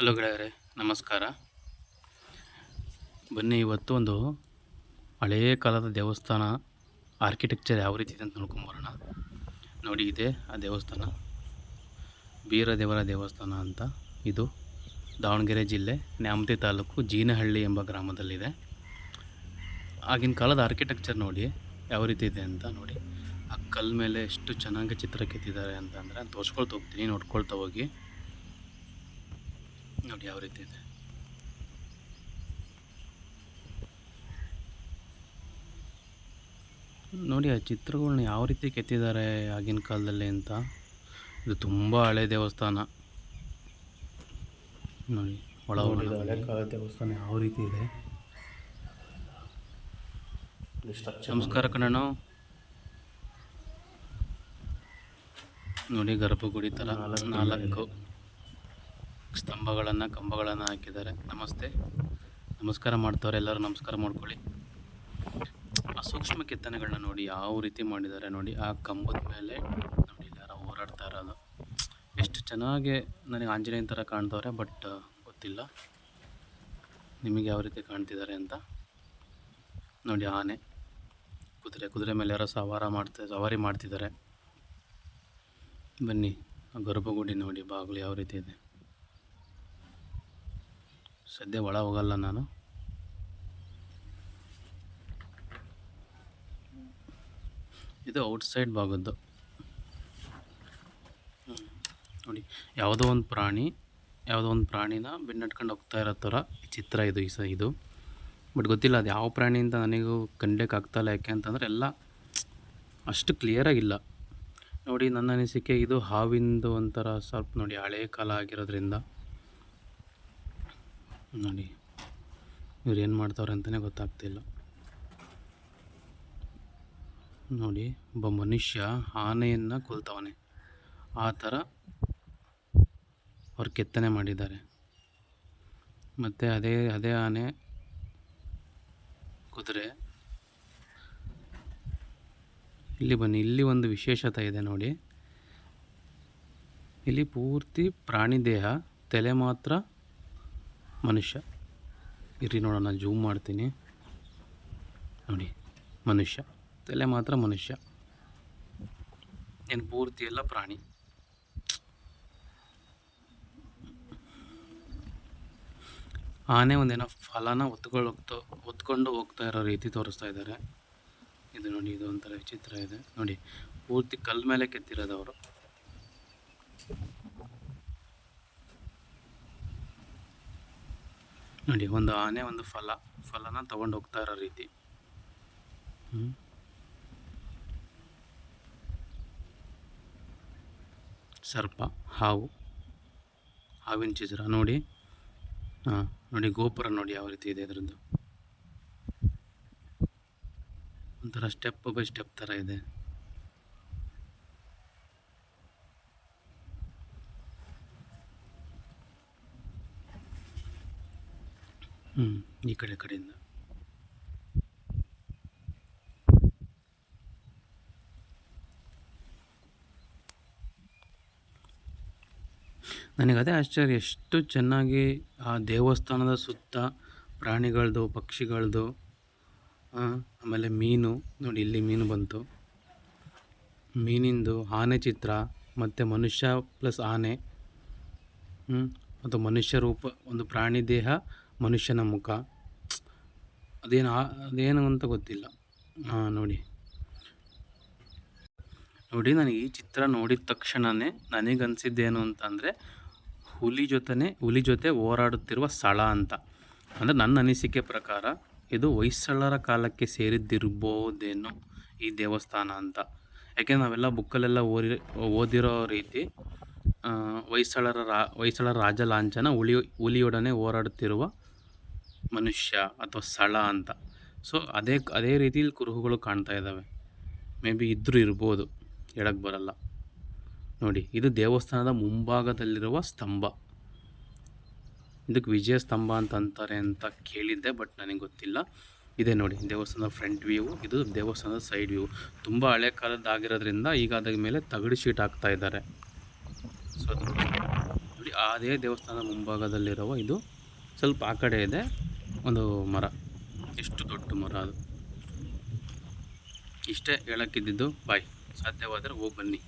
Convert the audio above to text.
Hello ಗೆಳೆಯರೆ, ನಮಸ್ಕಾರ. ಬನ್ನಿ, ಇವತ್ತು ಒಂದು ಹಳೆಯ ಕಾಲದ ದೇವಸ್ಥಾನ ಆರ್ಕಿಟೆಕ್ಚರ್ ಯಾವ ರೀತಿ ಇದೆ ಅಂತ ನೋಡ್ಕೊಂಬರೋಣ. ನೋಡಿ, ಇದೆ ಆ ದೇವಸ್ಥಾನ. ಬೀರದೇವರ ದೇವಸ್ಥಾನ ಅಂತ ಇದು. ದಾವಣಗೆರೆ ಜಿಲ್ಲೆ, ನ್ಯಾಮತಿ ತಾಲೂಕು ಜೀನಹಳ್ಳಿ ಎಂಬ ಗ್ರಾಮದಲ್ಲಿದೆ. ಆಗಿನ ಕಾಲದ ಆರ್ಕಿಟೆಕ್ಚರ್ ನೋಡಿ, ಯಾವ ರೀತಿ ಇದೆ ಅಂತ ನೋಡಿ. ಆ ಕಲ್ಲು ಮೇಲೆ ಎಷ್ಟು ಚೆನ್ನಾಗಿ ಚಿತ್ರ ಕೆತ್ತಿದ್ದಾರೆ ಅಂತಂದರೆ ತೋರಿಸ್ಕೊಳ್ತಾ ಹೋಗ್ತೀನಿ, ನೋಡ್ಕೊಳ್ತಾ ಹೋಗಿ. ನೋಡಿ ಯಾವ ರೀತಿ ಇದೆ. ನೋಡಿ ಆ ಚಿತ್ರಗಳನ್ನ ಯಾವ ರೀತಿ ಕೆತ್ತಿದ್ದಾರೆ ಆಗಿನ ಕಾಲದಲ್ಲಿ ಅಂತ. ಇದು ತುಂಬ ಹಳೆ ದೇವಸ್ಥಾನ. ನೋಡಿ ಒಳ ಹಳೆ ಕಾಲದ ದೇವಸ್ಥಾನ ಯಾವ ರೀತಿ ಇದೆ. ನಮಸ್ಕಾರ ಕಣ್ಣ ನೋಡಿ ಗರ್ಭಗುಡಿ ಥರ ನಾಲ್ಕು. ಸ್ತಂಭಗಳನ್ನು, ಕಂಬಗಳನ್ನು ಹಾಕಿದ್ದಾರೆ. ನಮಸ್ತೆ. ನಮಸ್ಕಾರ ಮಾಡ್ತವ್ರೆ, ಎಲ್ಲರೂ ನಮಸ್ಕಾರ ಮಾಡ್ಕೊಳ್ಳಿ. ಆ ಸೂಕ್ಷ್ಮ ಕೆತ್ತನೆಗಳನ್ನ ನೋಡಿ, ಯಾವ ರೀತಿ ಮಾಡಿದ್ದಾರೆ ನೋಡಿ, ಆ ಕಂಬದ ಮೇಲೆ ನೋಡಿ, ಇಲ್ಲಾರ ಹೋರಾಡ್ತಾ ಇರೋದು. ಎಷ್ಟು ಚೆನ್ನಾಗಿ ನನಗೆ ಆಂಜನೇಯನ ಥರ ಕಾಣ್ತವ್ರೆ, ಬಟ್ ಗೊತ್ತಿಲ್ಲ. ನಿಮಗೆ ಯಾವ ರೀತಿ ಕಾಣ್ತಿದ್ದಾರೆ ಅಂತ. ನೋಡಿ, ಆನೆ. ಕುದುರೆ ಕುದುರೆ ಮೇಲೆ ಯಾರೋ ಸವಾರ ಮಾಡ್ತಾ, ಸವಾರಿ ಮಾಡ್ತಿದ್ದಾರೆ. ಬನ್ನಿ ಗರ್ಭಗುಡಿ ನೋಡಿ, ಬಾಗಿಲು ಯಾವ ರೀತಿ ಇದೆ. ಸದ್ಯ ಒಳ ಹೋಗಲ್ಲ ನಾನು. ಇದು ಔಟ್ಸೈಡ್ ಭಾಗದ್ದು. ನೋಡಿ, ಯಾವುದೋ ಒಂದು ಪ್ರಾಣಿ, ಯಾವುದೋ ಒಂದು ಪ್ರಾಣಿನ ಬೆನ್ನಟ್ಕೊಂಡು ಹೋಗ್ತಾ ಇರೋ ಥರ ಚಿತ್ರ ಇದು, ಈ ಸ ಇದು. ಬಟ್ ಗೊತ್ತಿಲ್ಲ, ಅದು ಯಾವ ಪ್ರಾಣಿ ಅಂತ ನನಗೂ ಕಂಡಕ್ಕೆ ಆಗ್ತಾಯಿಲ್ಲ ಯಾಕೆ ಅಂತಂದರೆ ಎಲ್ಲ ಅಷ್ಟು ಕ್ಲಿಯರಾಗಿಲ್ಲ ನೋಡಿ, ನನ್ನ ಅನಿಸಿಕೆ ಇದು ಹಾವಿಂದು ಒಂಥರ ಸ್ವಲ್ಪ ನೋಡಿ ಹಳೆ ಕಾಲ ಆಗಿರೋದ್ರಿಂದ. ನೋಡಿ. ಇವ್ರು ಏನು ಮಾಡ್ತಾವ್ರೆ ಅಂತಲೇ ಗೊತ್ತಾಗ್ತಿಲ್ಲ. ನೋಡಿ, ಒಬ್ಬ ಮನುಷ್ಯ ಆನೆಯನ್ನು ಕೊಲ್ತವನೆ. ಆ ಥರ ಅವ್ರು ಕೆತ್ತನೆ ಮಾಡಿದ್ದಾರೆ. ಮತ್ತು ಅದೇ ಅದೇ ಆನೆ ಕುದುರೆ. ಇಲ್ಲಿ ಬನ್ನಿ, ಇಲ್ಲಿ ಒಂದು ವಿಶೇಷತೆ ಇದೆ ನೋಡಿ. ಇಲ್ಲಿ ಪೂರ್ತಿ ಪ್ರಾಣಿ ದೇಹ, ತಲೆ ಮಾತ್ರ ಮನುಷ್ಯ. ಇರಿ ನೋಡೋಣ ಜೂಮ್ ಮಾಡ್ತೀನಿ. ನೋಡಿ, ಮನುಷ್ಯ. ತಲೆ ಮಾತ್ರ ಮನುಷ್ಯ. ಏನು ಪೂರ್ತಿ ಎಲ್ಲ ಪ್ರಾಣಿ. ಆನೆ ಒಂದೇನೋ ಫಲನ ಹೊತ್ಕೊಂಡು ಹೋಗ್ತಾ ಹೊತ್ಕೊಂಡು ಹೋಗ್ತಾ ಇರೋ ರೀತಿ ತೋರಿಸ್ತಾ ಇದ್ದಾರೆ. ಇದು ನೋಡಿ, ಇದು ಒಂಥರ ವಿಚಿತ್ರ ಇದೆ. ನೋಡಿ, ಪೂರ್ತಿ ಕಲ್ಲು ಮೇಲೆ ಕೆತ್ತಿರೋದು ಅವರು. ನೋಡಿ, ಒಂದು ಆನೆ, ಒಂದು ಫಲ. ಫಲನ ತಗೊಂಡು ಹೋಗ್ತಾ ಇರೋ ರೀತಿ. ಸರ್ಪ, ಹಾವು, ಹಾವಿನ ಚಿತ್ರ ನೋಡಿ. ಹಾಂ, ನೋಡಿ, ಗೋಪುರ ನೋಡಿ ಯಾವ ರೀತಿ ಇದೆ ಅದರದ್ದು ಒಂಥರ ಸ್ಟೆಪ್ ಬೈ ಸ್ಟೆಪ್ ಥರ ಇದೆ. ಹ್ಞೂ ಈ ಕಡೆ, ಕಡೆಯಿಂದ. ನನಗೆ ಅದೇ ಆಶ್ಚರ್ಯ, ಎಷ್ಟು ಚೆನ್ನಾಗಿ ಆ ದೇವಸ್ಥಾನದ ಸುತ್ತ ಪ್ರಾಣಿಗಳದ್ದು ಪಕ್ಷಿಗಳದ್ದು ಆಮೇಲೆ ಮೀನು, ನೋಡಿ ಇಲ್ಲಿ ಮೀನು ಬಂತು. ಮೀನಿಂದು ಆನೆ ಚಿತ್ರ, ಮತ್ತು ಮನುಷ್ಯ ಪ್ಲಸ್ ಆನೆ ಮತ್ತು ಮನುಷ್ಯ ರೂಪ, ಒಂದು ಪ್ರಾಣಿ ದೇಹ ಮನುಷ್ಯನ ಮುಖ. ಅದೇನು ಅದೇನು ಅಂತ ಗೊತ್ತಿಲ್ಲ. ಹಾಂ ನೋಡಿ. ನೋಡಿ ನನಗೆ ಈ ಚಿತ್ರ ನೋಡಿದ ತಕ್ಷಣವೇ ನನಗನ್ಸಿದ್ದೇನು ಅಂತಂದರೆ, ಹುಲಿ ಜೊತೆನೆ, ಹುಲಿ ಜೊತೆ ಹೋರಾಡುತ್ತಿರುವ ಸ್ಥಳ ಅಂತ. ಅಂದರೆ ನನ್ನ ಅನಿಸಿಕೆ ಪ್ರಕಾರ, ಇದು ಹೊಯ್ಸಳರ ಕಾಲಕ್ಕೆ ಸೇರಿದ್ದಿರ್ಬೋದೇನೋ ಈ ದೇವಸ್ಥಾನ ಅಂತ. ಯಾಕೆ ನಾವೆಲ್ಲ ಬುಕ್ಕಲ್ಲೆಲ್ಲ ಓದಿ ಓದಿರೋ ರೀತಿ ಹೊಯ್ಸಳರ ರಾ, ಹೊಯ್ಸಳ ರಾಜ ಲಾಂಛನ ಹುಲಿ ಹುಲಿಯೊಡನೆ ಹೋರಾಡುತ್ತಿರುವ ಮನುಷ್ಯ ಅಥವಾ ಸ್ಥಳ ಅಂತ. ಸೊ ಅದೇ ಅದೇ ರೀತಿಲಿ ಕುರುಹುಗಳು ಕಾಣ್ತಾ ಇದ್ದಾವೆ. ಮೇ ಬಿ ಇದ್ದರೂ ಇರ್ಬೋದು ಹೇಳಕ್ಕೆ ಬರಲ್ಲ. ನೋಡಿ, ಇದು ದೇವಸ್ಥಾನದ ಮುಂಭಾಗದಲ್ಲಿರುವ ಸ್ತಂಭ. ಇದಕ್ಕೆ ವಿಜಯ ಸ್ತಂಭ ಅಂತ ಅಂತಾರೆ ಅಂತ ಕೇಳಿದ್ದೆ, ಬಟ್ ನನಗೆ ಗೊತ್ತಿಲ್ಲ. ಇದೆ ನೋಡಿ, ದೇವಸ್ಥಾನದ ಫ್ರಂಟ್ ವ್ಯೂ, ಇದು ದೇವಸ್ಥಾನದ ಸೈಡ್ ವ್ಯೂ. ತುಂಬ ಹಳೆ ಕಾಲದ್ದಾಗಿರೋದ್ರಿಂದ ಈಗ ಅದ ಮೇಲೆ ತಗಡು ಶೀಟ್ ಹಾಕ್ತಾ ಇದ್ದಾರೆ. ಸೊ ನೋಡಿ, ಅದೇ ದೇವಸ್ಥಾನದ ಮುಂಭಾಗದಲ್ಲಿರುವ ಇದು ಸ್ವಲ್ಪ ಆ ಕಡೆ ಇದೆ. ಒಂದು ಮರ. ಎಷ್ಟು ದೊಡ್ಡ ಮರ ಅದು. ಇಷ್ಟೇ ಹೇಳಕ್ಕಿದ್ದಿದ್ದು ಬಾಯ್. ಸಾಧ್ಯವಾದರೆ ಹೋಗಿ ಬನ್ನಿ.